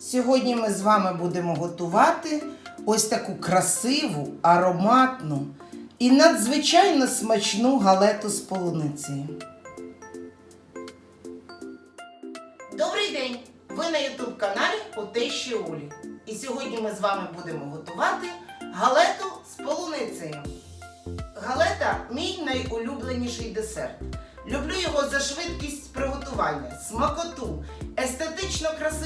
Сьогодні ми з вами будемо готувати ось таку красиву, ароматну і надзвичайно смачну галету з полуницею. Добрий день! Ви на YouTube каналі у Олі. І сьогодні ми з вами будемо готувати галету з полуницею. Галета мій найулюбленіший десерт. Люблю його за швидкість приготування, смакоту, естетично вигляд,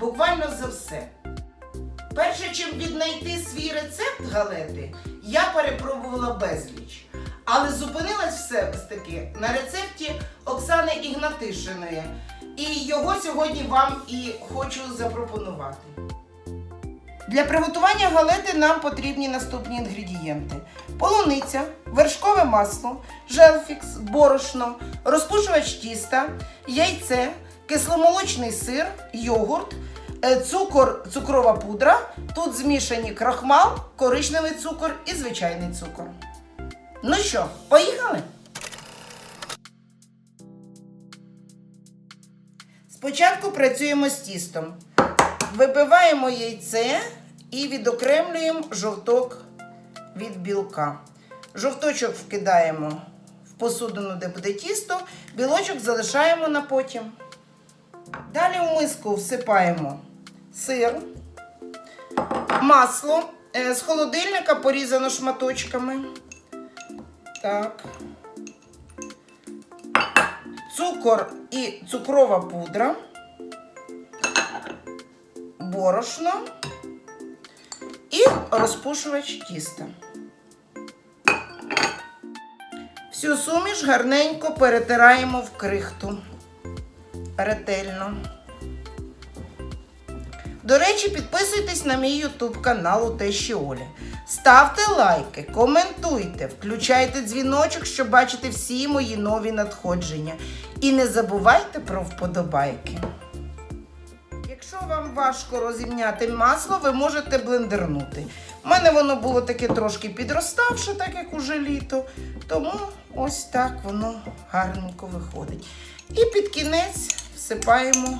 буквально за все. Перше, чим віднайти свій рецепт галети, я перепробувала безліч. Але зупинилась все ж таки на рецепті Оксани Ігнатишиної. І його сьогодні вам і хочу запропонувати. Для приготування галети нам потрібні наступні інгредієнти: полуниця, вершкове масло, желфікс, борошно, розпушувач тіста, яйце, кисломолочний сир, йогурт, е, цукор, цукрова пудра. Тут змішані крахмал, коричневий цукор і звичайний цукор. Ну що, поїхали? Спочатку працюємо з тістом. Вибиваємо яйце і відокремлюємо жовток від білка. Жовточок вкидаємо в посудину, де буде тісто, білочок залишаємо на потім. Далі в миску всипаємо сир, масло е, з холодильника порізано шматочками. Так. Цукор і цукрова пудра борошно і розпушувач тіста. Всю суміш гарненько перетираємо в крихту. Ретельно. До речі, підписуйтесь на мій YouTube канал у Тещі Олі. Ставте лайки, коментуйте, включайте дзвіночок, щоб бачити всі мої нові надходження. І не забувайте про вподобайки. Якщо вам важко розімняти масло, ви можете блендернути. У мене воно було таке трошки підроставше, так як уже літо, тому ось так воно гарненько виходить. І під кінець всипаємо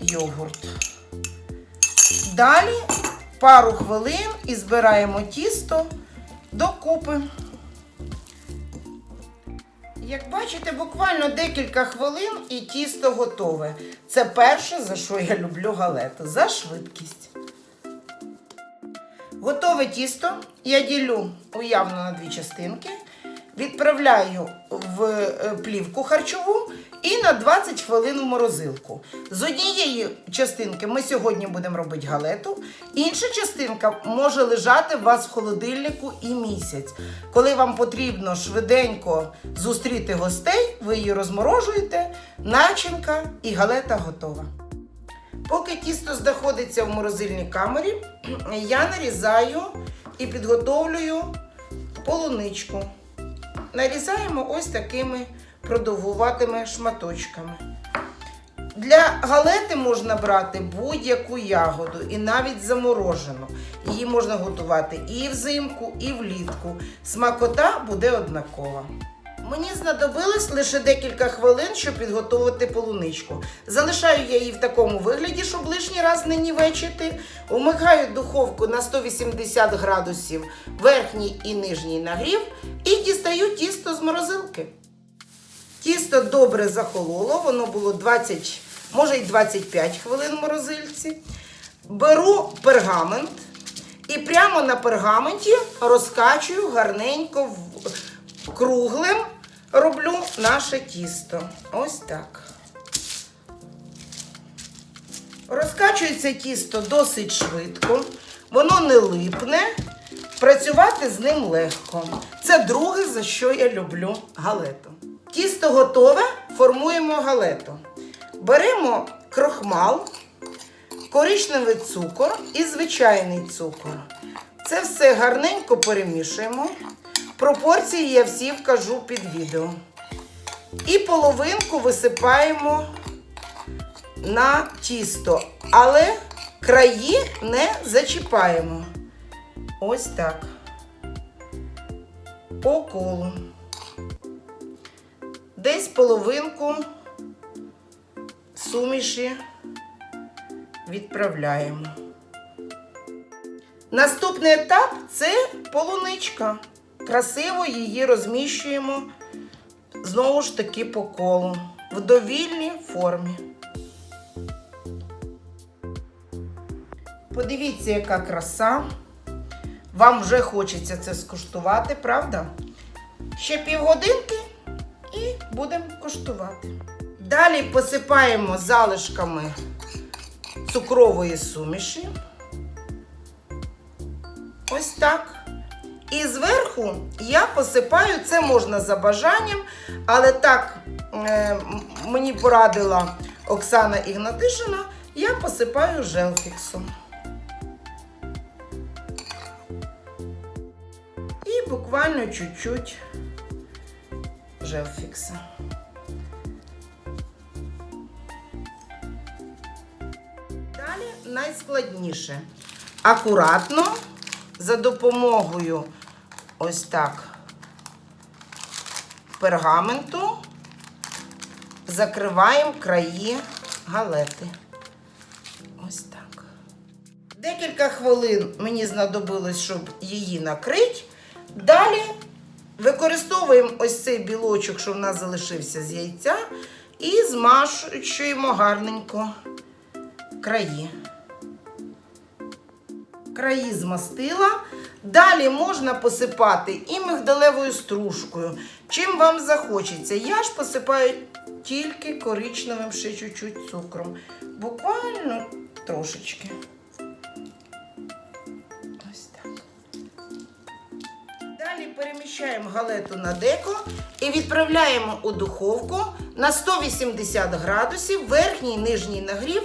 йогурт. Далі пару хвилин і збираємо тісто докупи. Як бачите, буквально декілька хвилин і тісто готове. Це перше, за що я люблю галету, за швидкість. Готове тісто я ділю уявно на дві частинки, відправляю в е, плівку харчову і на 20 хвилин в морозилку. З однієї частинки ми сьогодні будемо робити галету, інша частинка може лежати у вас в холодильнику і місяць. Коли вам потрібно швиденько зустріти гостей, ви її розморожуєте, начинка і галета готова. Поки тісто знаходиться в морозильній камері, я нарізаю і підготовлюю полуничку. Нарізаємо ось такими продовгуватими шматочками. Для галети можна брати будь-яку ягоду і навіть заморожену. Її можна готувати і взимку, і влітку. Смакота буде однакова. Мені знадобилось лише декілька хвилин, щоб підготувати полуничку. Залишаю я її в такому вигляді, щоб лишній раз не нівечити. Умикаю духовку на 180 градусів верхній і нижній нагрів і дістаю тісто з морозилки. Тісто добре захололо, воно було 20, може й 25 хвилин в морозильці. Беру пергамент і прямо на пергаменті розкачую гарненько круглим роблю наше тісто. Ось так. Розкачується тісто досить швидко, воно не липне, працювати з ним легко. Це друге, за що я люблю галету. Тісто готове, формуємо галету. Беремо крохмал, коричневий цукор і звичайний цукор. Це все гарненько перемішуємо. Пропорції я всі вкажу під відео. І половинку висипаємо на тісто, але краї не зачіпаємо. Ось так. По колу. Десь половинку суміші відправляємо. Наступний етап це полуничка. Красиво її розміщуємо знову ж таки по колу в довільній формі. Подивіться, яка краса. Вам вже хочеться це скуштувати, правда? Ще півгодинки і будемо куштувати. Далі посипаємо залишками цукрової суміші. Ось так. І зверху я посипаю, це можна за бажанням, але так е, мені порадила Оксана Ігнатишина, я посипаю желфіксом. І буквально чуть-чуть желфікса. Далі найскладніше. Акуратно за допомогою ось так пергаменту закриваємо краї галети. Ось так. Декілька хвилин мені знадобилось, щоб її накрити. Далі використовуємо ось цей білочок, що в нас залишився з яйця, і змащуємо гарненько краї. Краї змастила. Далі можна посипати і мигдалевою стружкою. Чим вам захочеться. Я ж посипаю тільки коричневим ще чуть-чуть цукром. Буквально трошечки. Переміщаємо галету на деко і відправляємо у духовку на 180 градусів, верхній нижній нагрів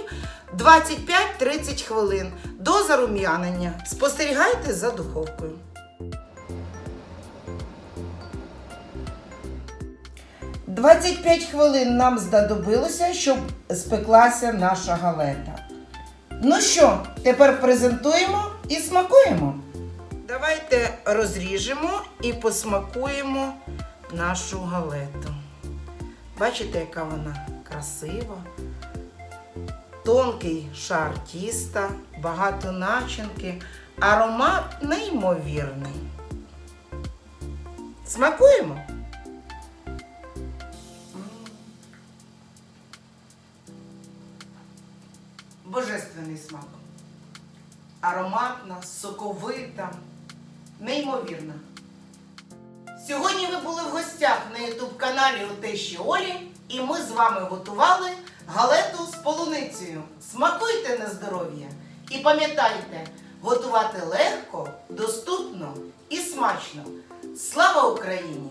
25-30 хвилин до зарум'янення. Спостерігайте за духовкою. Двадцять п'ять хвилин нам знадобилося, щоб спеклася наша галета. Ну що, тепер презентуємо і смакуємо. Давайте розріжемо і посмакуємо нашу галету. Бачите, яка вона красива. Тонкий шар тіста, багато начинки, аромат неймовірний. Смакуємо. Божественний смак. Ароматна, соковита, неймовірна. Сьогодні ви були в гостях на ютуб каналі у Тещі Олі, і ми з вами готували галету з полуницею. Смакуйте на здоров'я і пам'ятайте, готувати легко, доступно і смачно. Слава Україні!